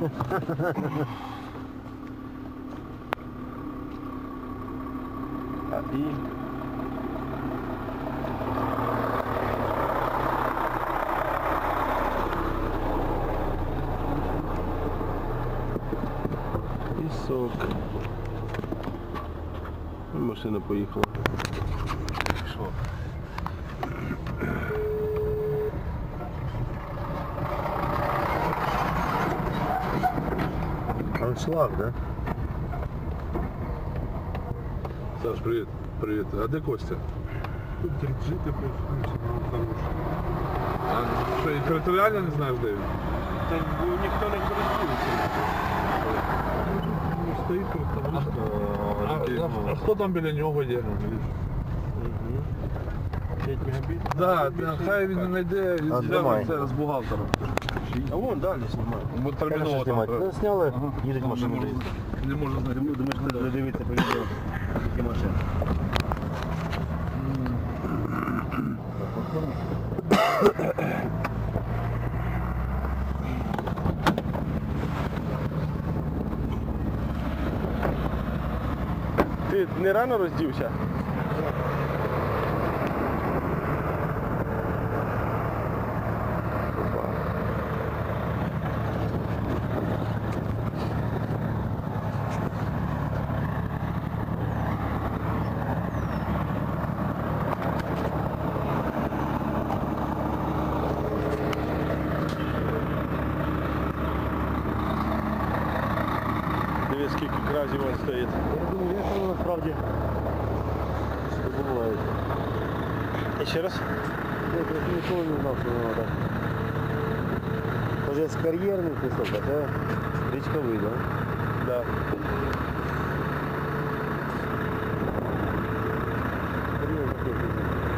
А і пісок. Машина поїхала. Що? Аншлаг, да? Саш, привіт. Привіт. А де Костя? Тут жити прийшли, там А що, і територіально не знаєш, де він? Та ніхто не користується. не стоїть просто. А, а, а хто там біля нього є? 5 мегабіт. Да, да, хай він знайде, А, знімай. це з бухгалтером. А вон далі знімає. Бо терміново там. знімати. Ну, зняли, їдуть машину. Не можна знайти. Думаєш, не дивитися по відео, які машини. Ти не рано роздівся? Кразів стоїть. Я думаю, як воно насправді буває. І ще раз? Я просто ніколи не знав, що воно так. Може з кар'єрний пісок, а це річковий, так? Да.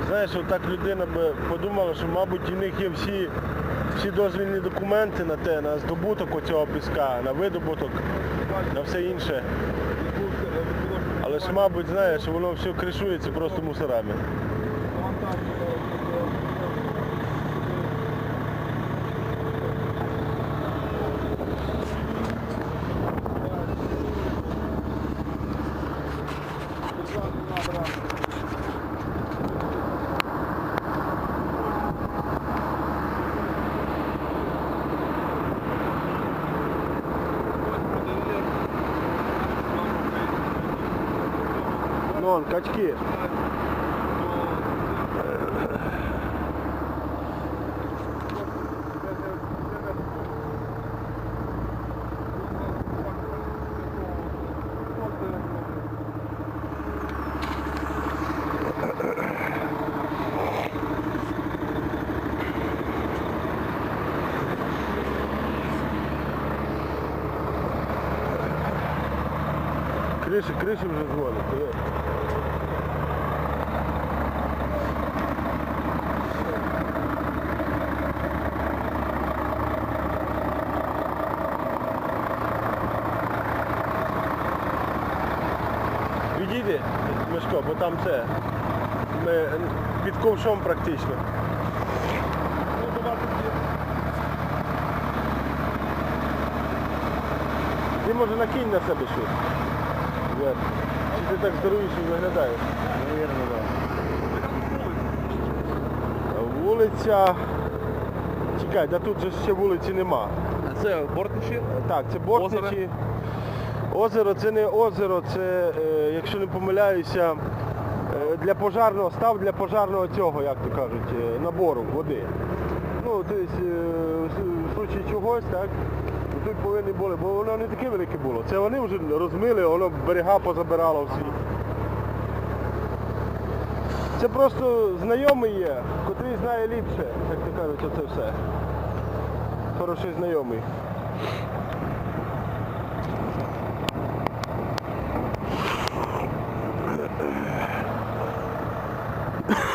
Знаєш, отак людина би подумала, що, мабуть, у них є всі, всі дозвільні документи на те, на здобуток оцього піска, на видобуток, на все інше. Але ж, мабуть, знаєш, воно все кришується просто мусорами. вон качки. крыши, крыши уже звонят. Мишко, бо там це. Ми під ковшом практично. Ти може накинь на себе щось. Вверх. Чи ти так здоровіше виглядаєш? Навірно, так. Вулиця. Чекай, да тут же ще вулиці нема. А це бортничі? Так, це Бортничі. Озеро це не озеро, це, е, якщо не помиляюся, е, для пожарного, став для пожарного цього, як то кажуть, е, набору води. Ну, тобто, в случаї чогось, так, тут повинні були, бо воно не таке велике було. Це вони вже розмили, воно берега позабирало всі. Це просто знайомий є, котрий знає ліпше, як то кажуть, оце все. Хороший знайомий.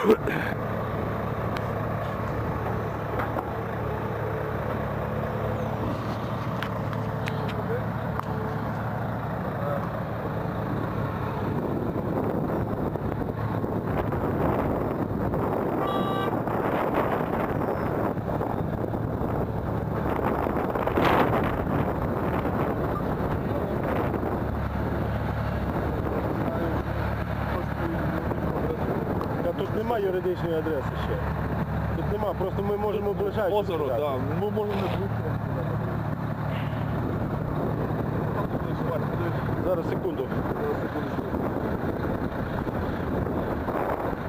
Yeah. немає юридичної адреси ще. Тут нема, просто ми можемо ближайше. Озеро, так. Ми можемо не бути. Зараз секунду.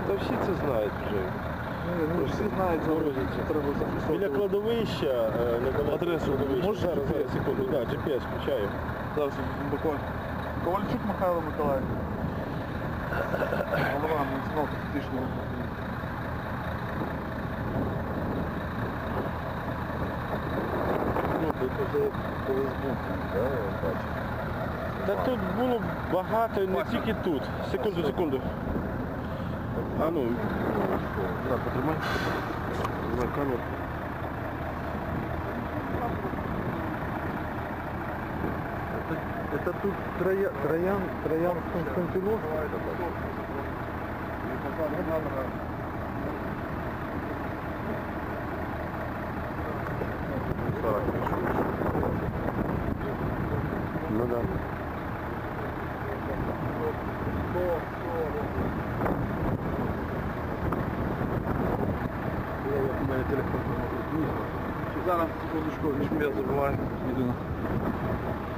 Та всі це знають вже. Ну, всі знають, що треба Біля кладовища, е, недалеко Адресу кладовища. можеш зараз, GPS? зараз, секунду, так, GPS включаю. Зараз буквально. Ковальчук Михайло Миколаївич. Голова Мінського фактичного. Ну, тут уже колись був, да, я бачу. Та тут було багато, не тільки тут. Секунду, секунду. А ну. На, потримай. Тримай камеру. Это тут Троян, Троян, Троян Константинов? Ну да. У мене телефон зараз секундочку, я забуваю. Єдине. Борт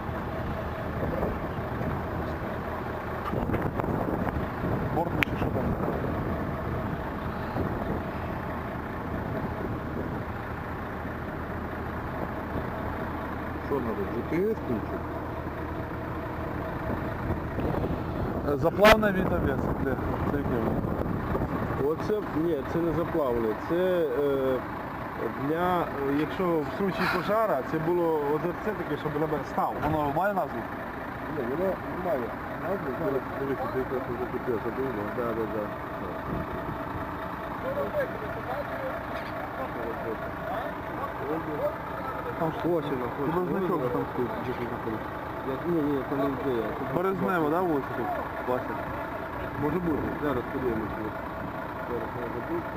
включить? Заплавне відовець. Де? Це яке воно? Оце, ні, це не заплавлене. Це е, для, якщо в случаї пожара, це було оце таке, щоб на став. Воно має назву? Ні, воно має. Назву, зараз дивіться, ти якраз GPS забув, да, да, да. Там Ось воно, ось. Тебе значок там стоїть? Я- Ні, ні, це не ідея. Це Березнево, да, вулиця тут? Вася. Може бути, зараз подивимося. Зараз не забудьте.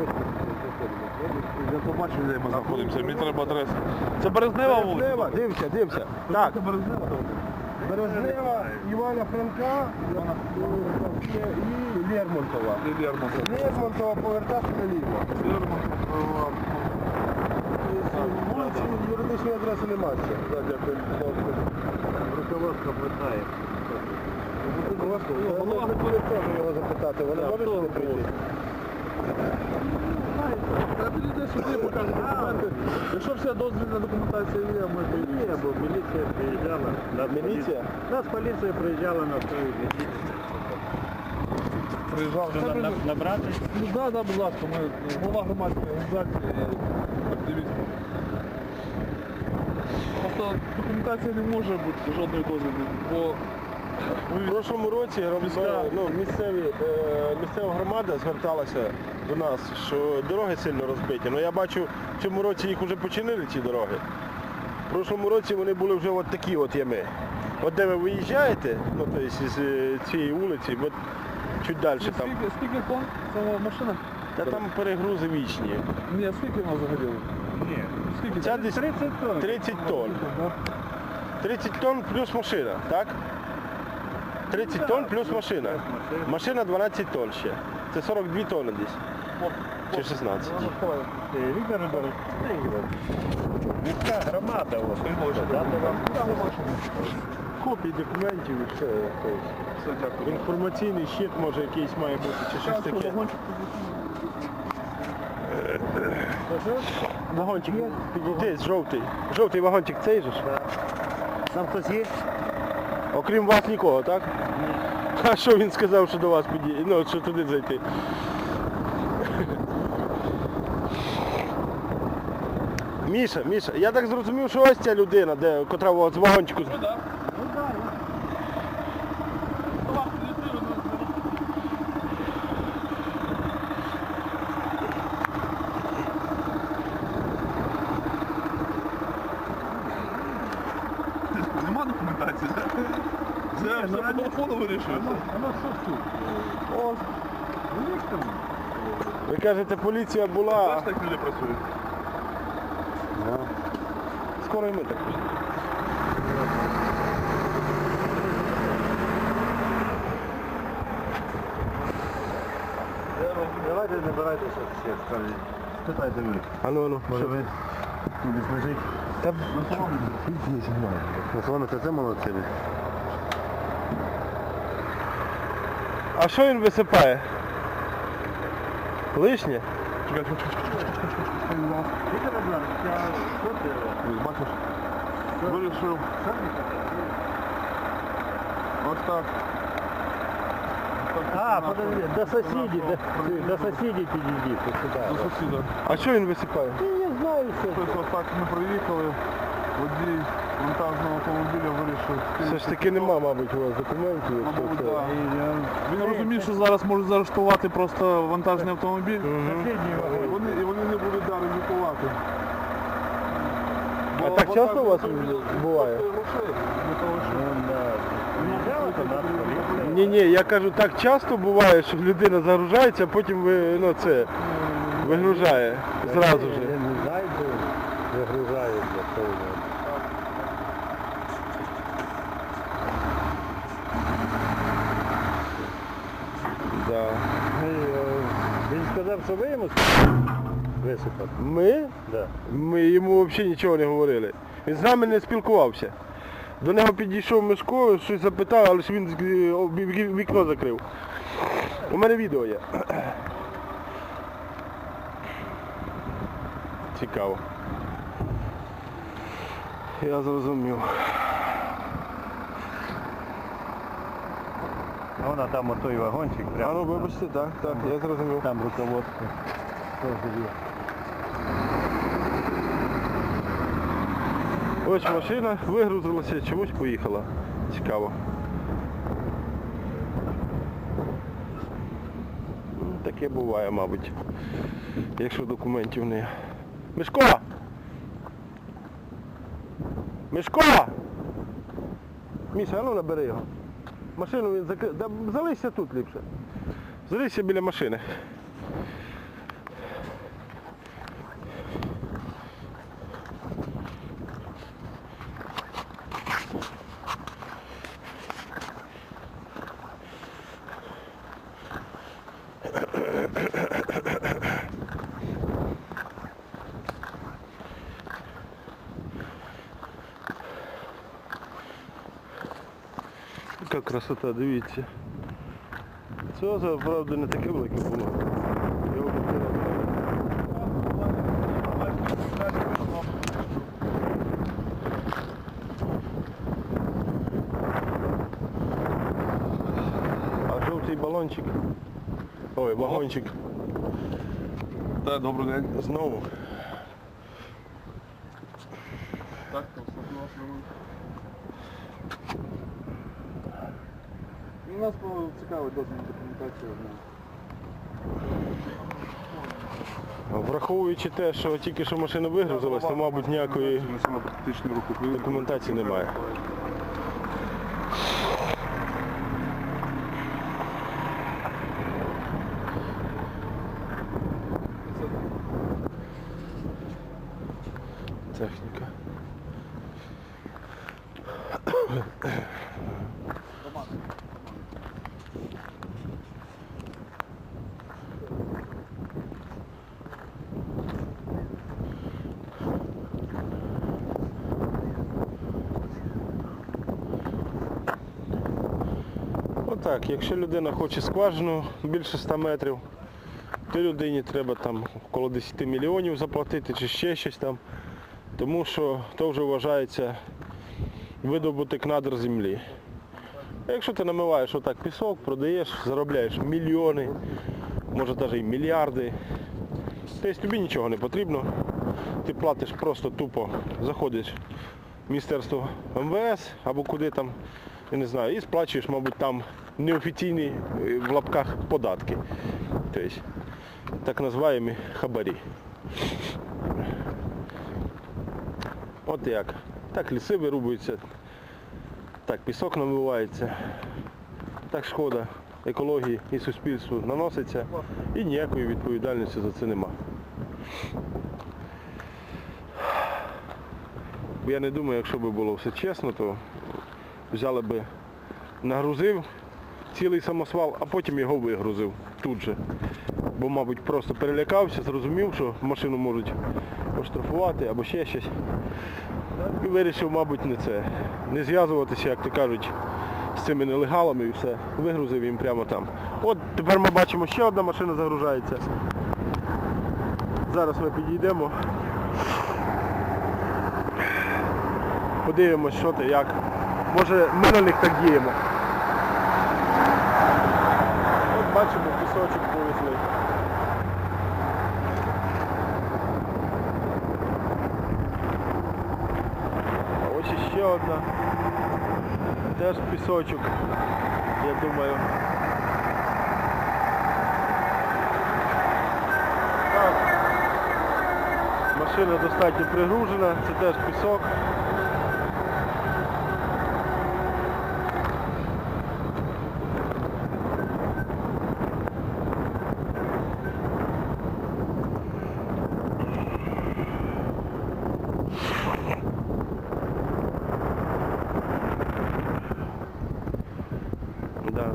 Ось, ось заходимо. Я побачив, де ми знаходимося. Мені треба адреса. Це Березнева вулиця? Березнева, дивися, дивися. Так, Березнева? Івана Франка і Лермонтова. І Лермонтова. Лермонтова повертати наліво. Лермонтова. Вулиці адреси немає. ще. Да, дякую. Руководство питає. Ну, Голова буде теж його запитати, вони можуть сюди прийти? Сюди, покажу документи. Якщо вся дозвільна документація є, ми Ні, бо міліція приїжджала. На Міліція? Нас поліція приїжджала на той візит. приїжджав. Набрати? Ну да, да, будь ласка, ми голова громадської організації, Просто документації не може бути жодної дозвільної, бо В прошлому році ну, місцеві, е, місцева громада зверталася до нас, що дороги сильно розбиті. Ну я бачу, в цьому році їх вже починили ці дороги. В прошлому році вони були вже от такі от ями. От де ви виїжджаєте, ну тобто з е, цієї вулиці, от чуть далі там. скільки, скільки тонн ця машина? Та там перегрузи вічні. Ні, скільки вона взагалі? Ні. Скільки? Ця десь 30 тонн. 30 тонн. 30 тонн плюс машина, так? 30 тонн плюс машина. Машина 12 тонн ще. Це 42 тонни десь. Чи 16. Віктор Ігорович, міська громада, ось, дати вам Копії документів і все. Все. Інформаційний щит може якийсь має бути чи щось таке. Вагончик підійди, жовтий. Жовтий вагончик цей же ж? Там хтось є? Окрім вас нікого, так? А що він сказав, що до вас підійде? Ну, що туди зайти? Міша, Міша, я так зрозумів, що ось ця людина, де, котра з вагончику. Ну так. Нема документації. Це все по телефону вирішується. О, ви кажете, поліція була. Знаєш, так люди працюють. Скоро і ми так. Давайте набирайтеся всі, скажіть. Питайте ви. А ну, ну. Може що? ви кудись лежить? Та На соломи це молодці. А що він висипає? Лишнє? Бачиш? Вирішив. Ось так. А, подожди, до сусідів, до, до сусідів підійдіть, ось сюди. До сусіда. А що він висипає? Що. Тобто так ми приїхали, водій вантажного автомобіля вирішив. Все ж таки нема, мабуть, у вас документів. якщо Мабуть, це. так. Він розуміє, що зараз можуть заарештувати просто вантажний автомобіль. Вони, і вони не будуть далі лікувати. А так часто у вас буває? Ні, ні, я кажу, так часто буває, що людина загружається, а потім ви, ну, це, вигружає зразу ж. Я не знаю, де загружають для того. Да. Він сказав, що ви йому? Ми? Да. Ми йому взагалі нічого не говорили. Він з нами не спілкувався. До нього підійшов Мишко, щось запитав, але ж він е, вікно закрив. У мене відео є. Цікаво. Я зрозумів. Вона там отой вагончик А ну вибачте, так, так, я зрозумів. Там руководство. Теж є. Ось машина вигрузилася, чомусь поїхала. Цікаво. Ну, Таке буває, мабуть. Якщо документів не. Мишко! Мишко! Міша, а ну набери його. Машину він закрив. Да, залишся тут ліпше. Залишся біля машини. Красота, дивіться. Це озеро, правда, не таке велике було. Його. А жовтий балончик. Ой, вагончик. Так, добрий день. Знову. Так, то все класно. У нас було цікава досить документація. Враховуючи те, що тільки що машина вигрузилась, то, мабуть, ніякої документації немає. Техніка. Отак, якщо людина хоче скважину більше 100 метрів, то людині треба там коло 10 мільйонів заплатити чи ще щось там, тому що то вже вважається видобуток надр землі. Якщо ти намиваєш отак пісок, продаєш, заробляєш мільйони, може навіть і мільярди, тобто тобі нічого не потрібно. Ти платиш просто тупо, заходиш в Міністерство МВС або куди там, я не знаю, і сплачуєш, мабуть, там неофіційні е, в лапках податки. Тобто, так називаємо хабарі. От як. Так ліси вирубуються, так пісок намивається, так шкода екології і суспільству наноситься і ніякої відповідальності за це нема. Я не думаю, якщо б було все чесно, то взяли би, нагрузив цілий самосвал, а потім його вигрузив тут же. бо, мабуть, просто перелякався, зрозумів, що машину можуть оштрафувати або ще щось. І вирішив, мабуть, не це. Не зв'язуватися, як то кажуть, з цими нелегалами і все. Вигрузив їм прямо там. От тепер ми бачимо, ще одна машина загружається. Зараз ми підійдемо. Подивимось, що ти, як. Може ми на них так діємо. От бачимо, пісочок повезли. А ось іще одна. Теж пісочок, я думаю. Машина достатньо пригружена, це теж пісок. Да.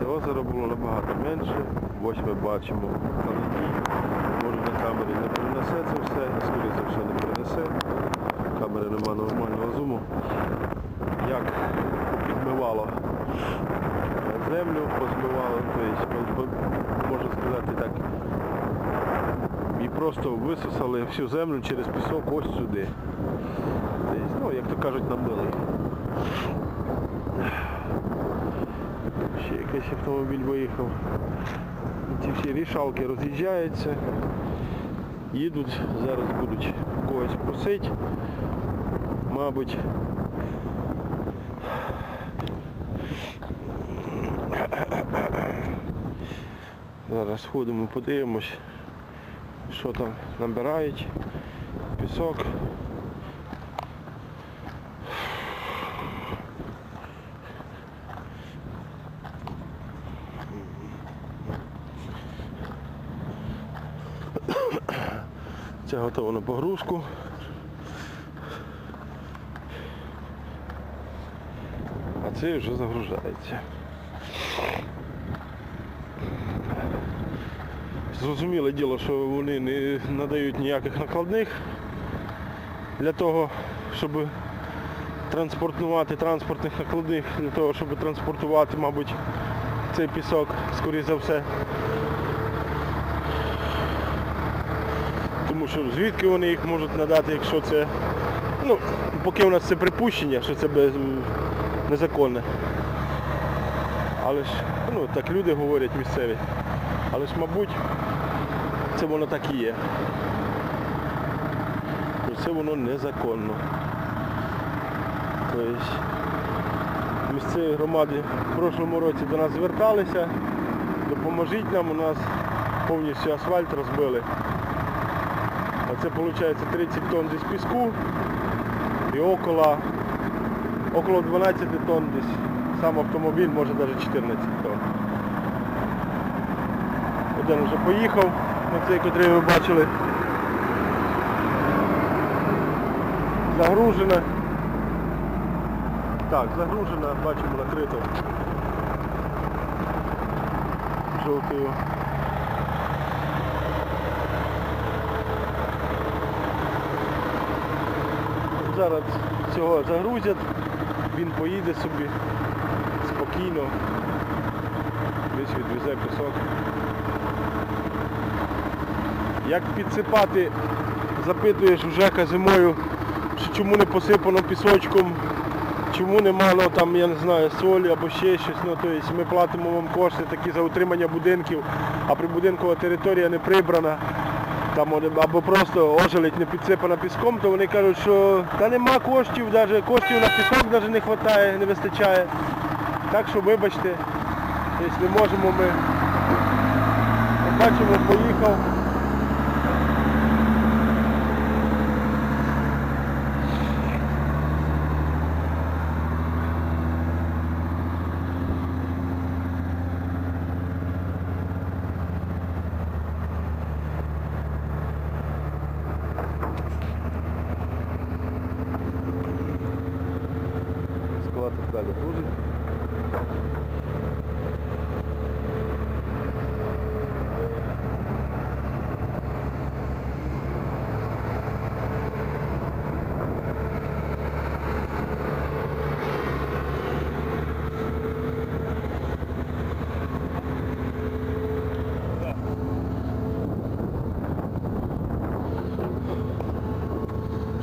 Це озеро було набагато менше. Ось ми бачимо на воді. Може на камері не перенесе це все, скоріше за все не перенесе. Камери нема нормального зуму. Як підмивало землю, позмивало, тобто, можна сказати так. І просто висосали всю землю через пісок ось сюди. Десь, ну, як то кажуть, Ще автомобіль виїхав. Ці всі рішалки роз'їжджаються. Їдуть, зараз будуть когось просити. Мабуть. Зараз ходимо, подивимось, що там набирають. Пісок. Це готово на погрузку. А це вже загружається. Зрозуміле діло, що вони не надають ніяких накладних для того, щоб транспортувати транспортних накладних, для того, щоб транспортувати, мабуть, цей пісок, скоріше за все. Тому що звідки вони їх можуть надати, якщо це... Ну, поки у нас це припущення, що це без... незаконне. Але ж, ну так люди говорять місцеві. Але ж, мабуть, це воно так і є. Це воно незаконно. Тобто місцеві громади в прошлому році до нас зверталися, допоможіть нам, у нас повністю асфальт розбили. А це виходить 30 тонн десь піску і около, около 12 тонн десь. Сам автомобіль може навіть 14 тонн. Один вже поїхав на цей, котрий ви бачили. Загружена. Так, загружена, бачимо накрито. Жовтою. Зараз цього загрузять, він поїде собі спокійно, десь відвезе пісок. Як підсипати, запитуєш у Жека зимою, що чому не посипано пісочком, чому нема ну, там, я не знаю, солі або ще щось. Ну, тобто ми платимо вам кошти такі за утримання будинків, а прибудинкова територія не прибрана. Там або просто ожеледь не підсипана піском, то вони кажуть, що та нема коштів, навіть коштів на пісок навіть не вистачає, не вистачає. Так що вибачте, якщо не можемо ми. Бачимо, поїхав.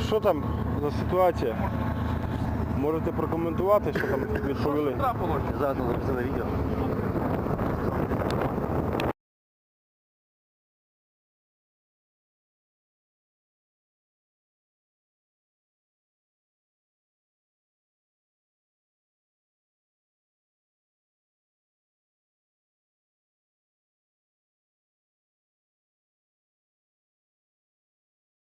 Що там за ситуація? Можете прокоментувати, що там відповіли? Трапилося. Зараз записали відео.